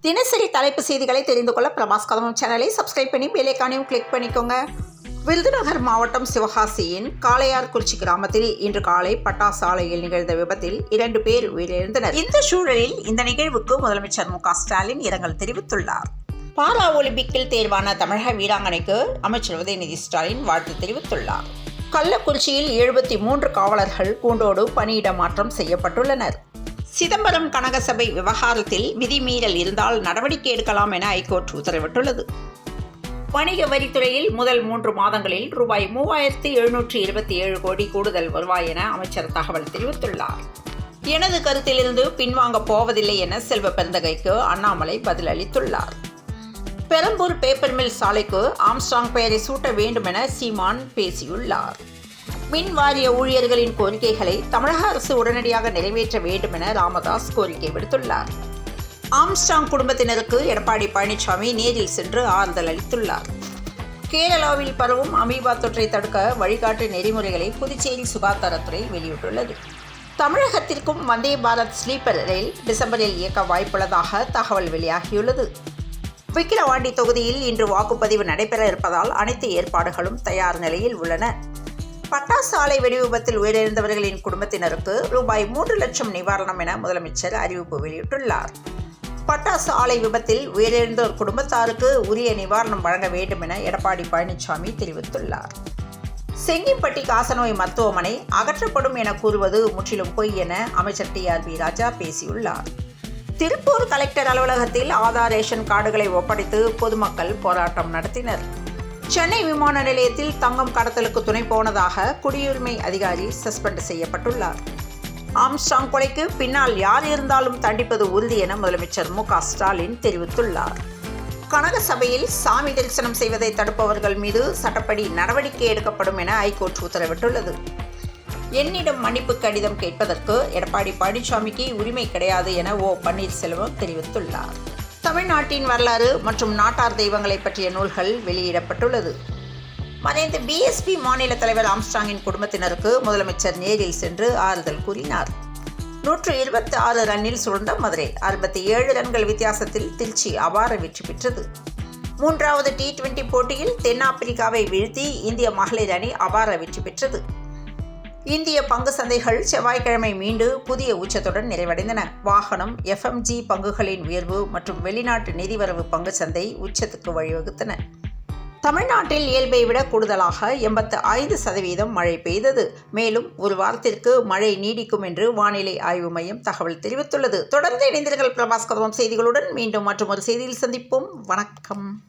தினசரி தலைப்பு செய்திகளை தெரிந்து கொள்ள பிரபாஸ் கதமம் சேனலை சப்ஸ்கிரைப் பண்ணி பெல்லைக்கானையும் கிளிக் பண்ணிக்கோங்க. விருதுநகர் மாவட்டம் சிவகாசியின் காளையார்குறிச்சி கிராமத்தில் இன்று காலை பட்டாசு ஆலையில் நிகழ்ந்த விபத்தில் இரண்டு பேர் உயிரிழந்தனர். இந்த சூழலில் இந்த நிகழ்வுக்கு முதலமைச்சர் மு ஸ்டாலின் இரங்கல் தெரிவித்துள்ளார். பாரா ஒலிம்பிக்கில் தேர்வான தமிழக வீராங்கனைக்கு அமைச்சர் உதயநிதி ஸ்டாலின் வாழ்த்து தெரிவித்துள்ளார். கள்ளக்குறிச்சியில் எழுபத்தி மூன்று காவலர்கள் கூண்டோடு பணியிட மாற்றம் செய்யப்பட்டுள்ளனர். சிதம்பரம் கனகசபை விவகாரத்தில் விதிமீறல் இருந்தால் நடவடிக்கை எடுக்கலாம் என ஐகோர்ட் உத்தரவிட்டுள்ளது. வணிக வரித்துறையில் முதல் மூன்று மாதங்களில் ரூபாய் மூவாயிரத்தி எழுநூற்றி இருபத்தி ஏழு கோடி கூடுதல் வருவாய் என அமைச்சர் தகவல் தெரிவித்துள்ளார். எனது கருத்திலிருந்து பின்வாங்கப் போவதில்லை என செல்வ பெருந்தகைக்கு அண்ணாமலை பதிலளித்துள்ளார். பெரம்பூர் பேப்பர் மில் சாலைக்கு ஆம்ஸ்டாங் பெயரை சூட்ட வேண்டும் என சீமான் பேசியுள்ளார். மின் வாரிய ஊழியர்களின் கோரிக்கைகளை தமிழக அரசு உடனடியாக நிறைவேற்ற வேண்டும் என ராமதாஸ் கோரிக்கை விடுத்துள்ளார். ஆம்ஸ்டாங் குடும்பத்தினருக்கு எடப்பாடி பழனிசாமி நேரில் சென்று ஆறுதல் அளித்துள்ளார். கேரளாவில் பரவும் அமீபா தொற்றை தடுக்க வழிகாட்டு நெறிமுறைகளை புதுச்சேரி சுகாதாரத்துறை வெளியிட்டுள்ளது. தமிழகத்திற்கும் வந்தே பாரத் ஸ்லீப்பர் ரயில் டிசம்பரில் இயக்க வாய்ப்புள்ளதாக தகவல் வெளியாகியுள்ளது. விக்கிரவாண்டி தொகுதியில் இன்று வாக்குப்பதிவு நடைபெற இருப்பதால் அனைத்து ஏற்பாடுகளும் தயார் நிலையில் உள்ளன. பட்டாசு ஆலை வெடிவிபத்தில் உயிரிழந்தவர்களின் குடும்பத்தினருக்கு ரூபாய் மூன்று லட்சம் நிவாரணம் என முதலமைச்சர் அறிவிப்பு வெளியிட்டுள்ளார். பட்டாசு ஆலை விபத்தில் உயிரிழந்தோர் குடும்பத்தாருக்கு உரிய நிவாரணம் வழங்க வேண்டும் என எடப்பாடி பழனிசாமி தெரிவித்துள்ளார். செங்கிப்பட்டி காசநோய் மருத்துவமனை அகற்றப்படும் என கூறுவது முற்றிலும் பொய் என அமைச்சர் டி ஆர் பி ராஜா பேசியுள்ளார். திருப்பூர் கலெக்டர் அலுவலகத்தில் ஆதார் ரேஷன் கார்டுகளை ஒப்படைத்து பொதுமக்கள் போராட்டம் நடத்தினர். சென்னை விமான நிலையத்தில் தங்கம் கடத்தலுக்கு துணை போனதாக குடியுரிமை அதிகாரி சஸ்பெண்ட் செய்யப்பட்டுள்ளார். ஆம்ஸ்டாங் கொலைக்கு பின்னால் யார் இருந்தாலும் தண்டிப்பது உறுதி என முதலமைச்சர் மு ஸ்டாலின் தெரிவித்துள்ளார். கனக சபையில் சாமி தரிசனம் செய்வதை தடுப்பவர்கள் மீது சட்டப்படி நடவடிக்கை எடுக்கப்படும் என ஐகோர்ட் உத்தரவிட்டுள்ளது. என்னிடம் மன்னிப்பு கடிதம் கேட்பதற்கு எடப்பாடி பழனிசாமிக்கு உரிமை கிடையாது என ஓ பன்னீர்செல்வம் தெரிவித்துள்ளார். தமிழ்நாட்டின் வரலாறு மற்றும் நாட்டார் தெய்வங்களை பற்றிய நூல்கள் வெளியிடப்பட்டுள்ளது. மறைந்த பிஎஸ்பி மாநில தலைவர் ஆம்ஸ்டாங்கின் குடும்பத்தினருக்கு முதலமைச்சர் நேரில் சென்று ஆறுதல் கூறினார். நூற்று இருபத்தி ஆறு ரன்னில் சுழந்த மதுரை அறுபத்தி ஏழு ரன்கள் வித்தியாசத்தில் திருச்சி அபார வெற்றி பெற்றது. மூன்றாவது டி டுவெண்டி போட்டியில் தென்னாப்பிரிக்காவை வீழ்த்தி இந்திய மகளிர் அணி அபார வெற்றி பெற்றது. இந்திய பங்கு சந்தைகள் செவ்வாய்க்கிழமை மீண்டு புதிய உச்சத்துடன் நிறைவடைந்தன. வாகனம் எஃப்எம்ஜி பங்குகளின் உயர்வு மற்றும் வெளிநாட்டு நிதிவரவு பங்கு சந்தை உச்சத்துக்கு வழிவகுத்தன. தமிழ்நாட்டில் இயல்பை விட கூடுதலாக எண்பத்து ஐந்து சதவீதம் மழை பெய்தது. மேலும் ஒரு வாரத்திற்கு மழை நீடிக்கும் என்று வானிலை ஆய்வு மையம் தகவல் தெரிவித்துள்ளது. தொடர்ந்து இணைந்தீர்கள் பிரபாஸ் கதவம் செய்திகளுடன். மீண்டும் மற்றும் ஒரு செய்தியில் சந்திப்போம். வணக்கம்.